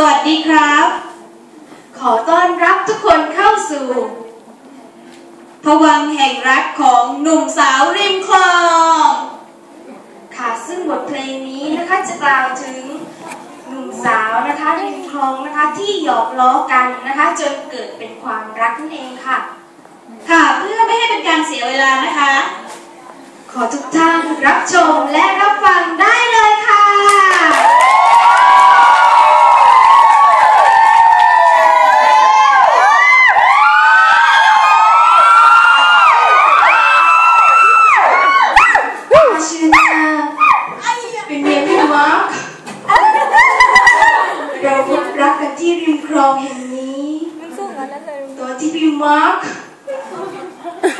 สวัสดีครับ ขอต้อนรับทุกคนเข้าสู่พวังแห่งรักของหนุ่มสาวริมคลอง ค่ะซึ่งบทเพลงนี้นะคะจะกล่าวถึงหนุ่มสาวนะคะริมคลองนะคะที่หยอกล้อกันนะคะ จนเกิดเป็นความรักนั่นเองค่ะ ค่ะเพื่อไม่ให้เป็นการเสียเวลานะคะ ขอทุกท่านรับชมและรับฟังได้เลยค่ะ อาชินาเป็นเมียพี่มาร์คเราพบรักกันที่ริมคลองแห่งนี้ ตอนที่พี่มาร์ค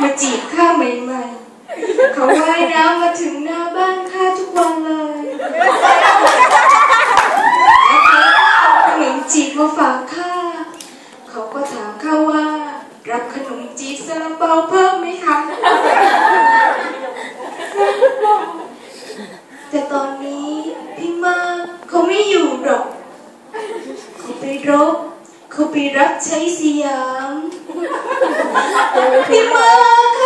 มาจีบข้าใหม่ๆ เขาว่ายน้ำมาถึงหน้าบ้านข้าทุกวันเลยและเขาเอาขนมจีบมาฝากข้า เขาก็ถามข้าว่า รับขนมจีบซาลาเปาเพิ่มไหมคะ แต่ตอนนี้พี่มากเขาไม่อยู่หรอกเขาไปรบเขาไปรับใช้สยามพี่มาก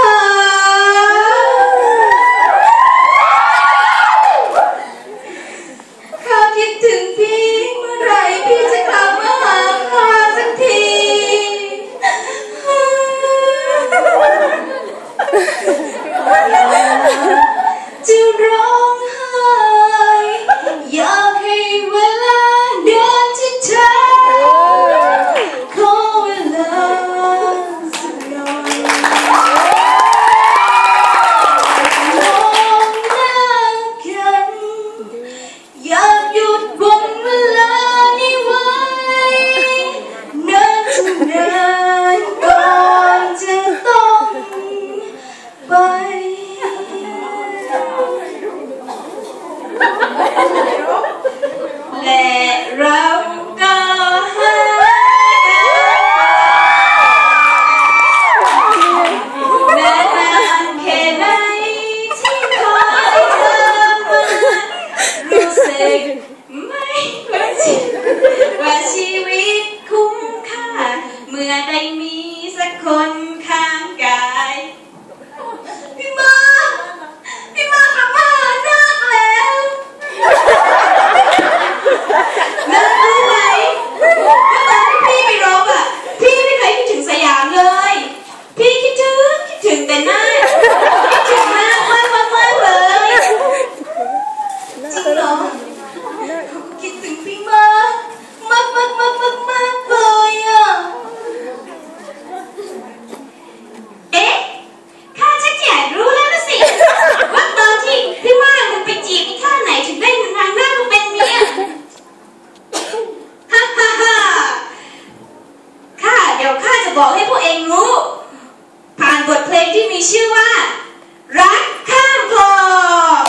เราก็ให้นานๆแค่ไหนที่คอยเธอมารู้สึกไม่ว่าชีว่าชีวิตคุ้มค่า เมื่อได้มีสักคนข้างกาย พี่มาพี่มากลับมาหานาคแล้ว นารู้ไหมว่าตอนที่พี่ไปรบอะ พี่ไม่เคยคิดถึงสยามเลย พี่คิดถึงคิดถึงแต่หน้าคิดถึงมากมากมากมากเลยจริงเหรอเขาก็คิดถึงพี่มากมากมากมากมากมากเลยอะ เอ๊ะ ข้าชักจะอยากรู้แล้วนะสิ ว่าตอนที่พี่ว่างมันไปจีบอีท่าไหนถึงได้นางหน้ามาเป็นเมีย ฮ่าฮ่าฮ่าข้า เดี๋ยวข้าจะบอกให้พวกเองรู้ ผ่านบทเพลงที่มีชื่อว่า รักข้ามคลอง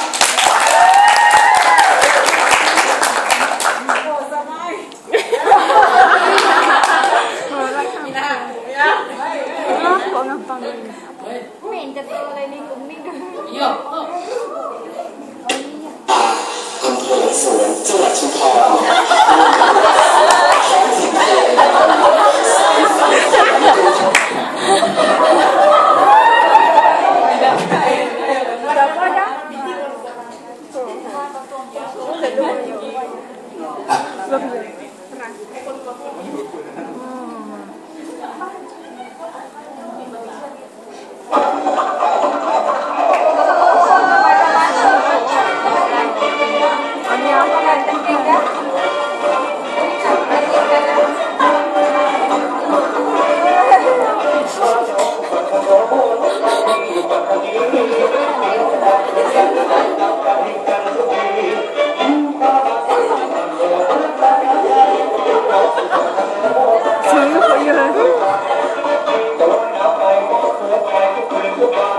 ไม่เห็นจะเจอะไรในกลุ่มนี้กันอำเภอสวนจังหวัดชุมพร Bye.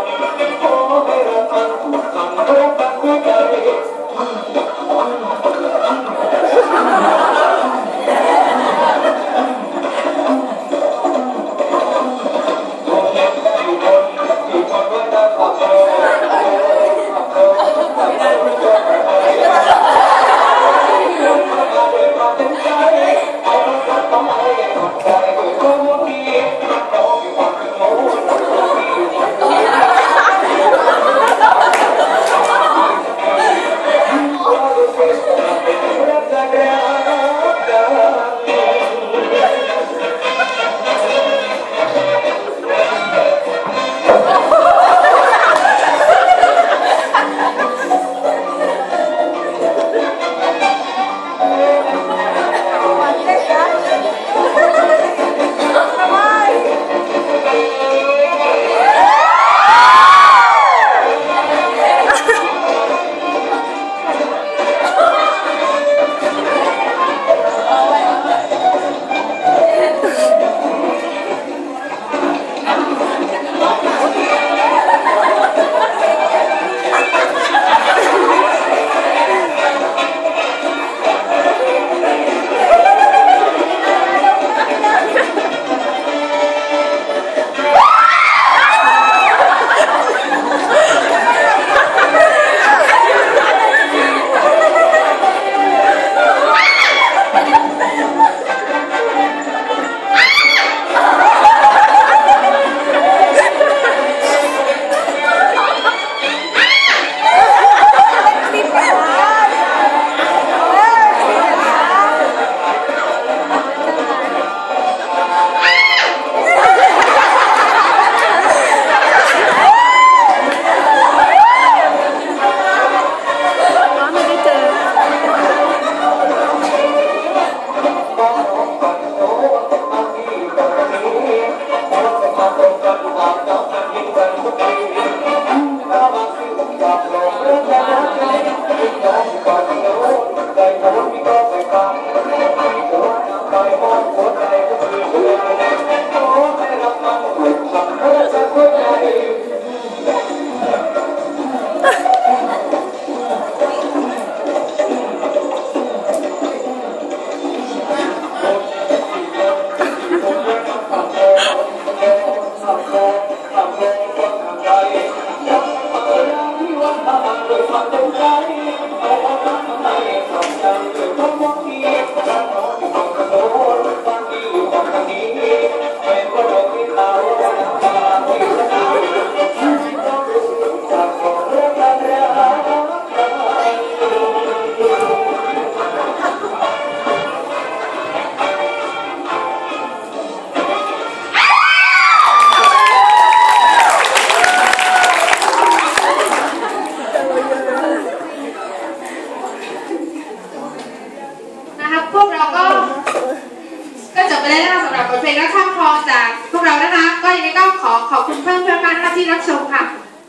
จากพวกเรานะคะ ก็ยังไงก็ขอขอบคุณเพื่อนเพื่อนท่านที่รับชมค่ะ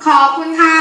ขอบคุณค่ะ